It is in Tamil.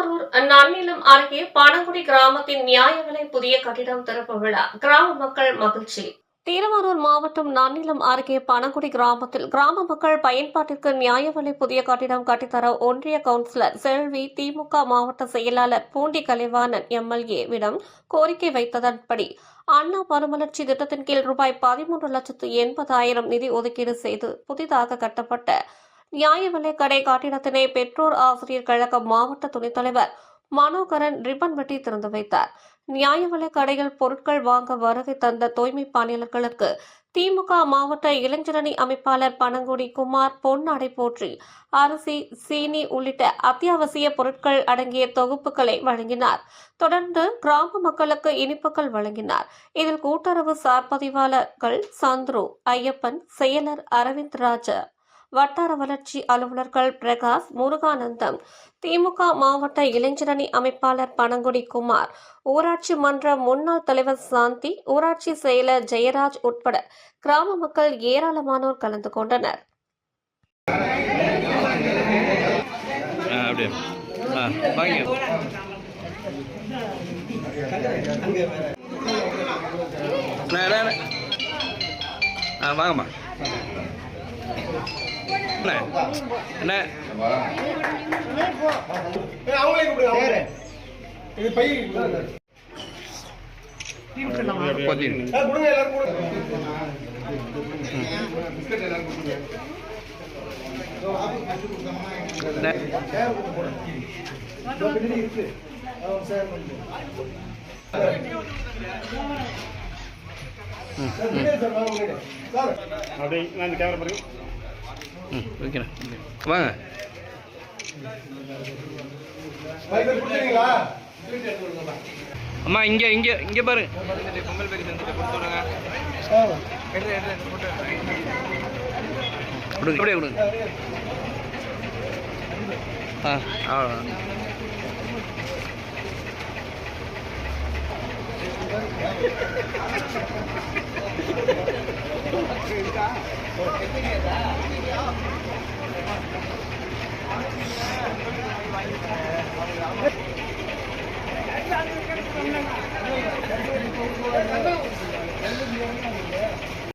திருவாரூர் நன்னிலம் அருகே பனங்குடி கிராமத்தின் நியாய விலை புதிய கட்டிடம் திறப்பு விழா. கிராம மக்கள் மகிழ்ச்சி. திருவாரூர் மாவட்டம் நன்னிலம் அருகே பனங்குடி கிராமத்தில் கிராம மக்கள் பயன்பாட்டிற்கு நியாய விலை புதிய கட்டிடம் கட்டித்தர ஒன்றிய கவுன்சிலர் செல்வி திமுக மாவட்ட செயலாளர் பூண்டி கலைவாணன் எம்எல்ஏ விடம் கோரிக்கை வைத்ததன்படி அண்ணா மறுமலர்ச்சி திட்டத்தின் கீழ் ரூபாய் பதிமூன்று லட்சத்து எண்பதாயிரம் நிதி ஒதுக்கீடு செய்து புதிதாக கட்டப்பட்ட நியாய விலை கடை கட்டிடத்தினை பெற்றோர் ஆசிரியர் கழக மாவட்ட துணைத் தலைவர் மனோகரன் ரிப்பன் வெட்டி திறந்து வைத்தார். நியாய விலை கடையில் பொருட்கள் வாங்க வருகை தந்த தூய்மை பணியாளர்களுக்கு திமுக மாவட்ட இளைஞரணி அமைப்பாளர் பனங்குடி குமார் பொன்னாடை போற்றி அரிசி சீனி உள்ளிட்ட அத்தியாவசிய பொருட்கள் அடங்கிய தொகுப்புகளை வழங்கினார். தொடர்ந்து கிராம மக்களுக்கு இனிப்புகள் வழங்கினார். இதில் கூட்டுறவு சார்பதிவாளர்கள் சந்துரு ஐயப்பன் செயலர் அரவிந்த் ராஜா வட்டார வளர்ச்சி அலுவலர்கள் பிரகாஷ் முருகானந்தம் திமுக மாவட்ட இளைஞரணி அமைப்பாளர் பனங்குடி குமார் ஊராட்சி மன்ற முன்னாள் தலைவர் சாந்தி ஊராட்சி செயலர் ஜெயராஜ் உட்பட கிராம மக்கள் ஏராளமானோர் கலந்து கொண்டனர். வாங்கம்மா. அண்ணா அண்ணா. அவங்களே கூப்பிடுங்க இது பை கொஞ்சம் ஆ, கொடுங்க எல்லாரும் கொடுங்க. பிஸ்கட் எல்லாரும் கொடுங்க அண்ணா இதோ பின்னாடி இருக்கு அப்படியே நான் ம் ஓகேண்ணா வாங்க. அம்மா இங்கே இங்கே இங்கே பாரு பொங்கல் பேக்கி தந்துட்டு கொடுத்துடுங்க கொடுங்க. ஆ Thank you. 그러니까 백등에다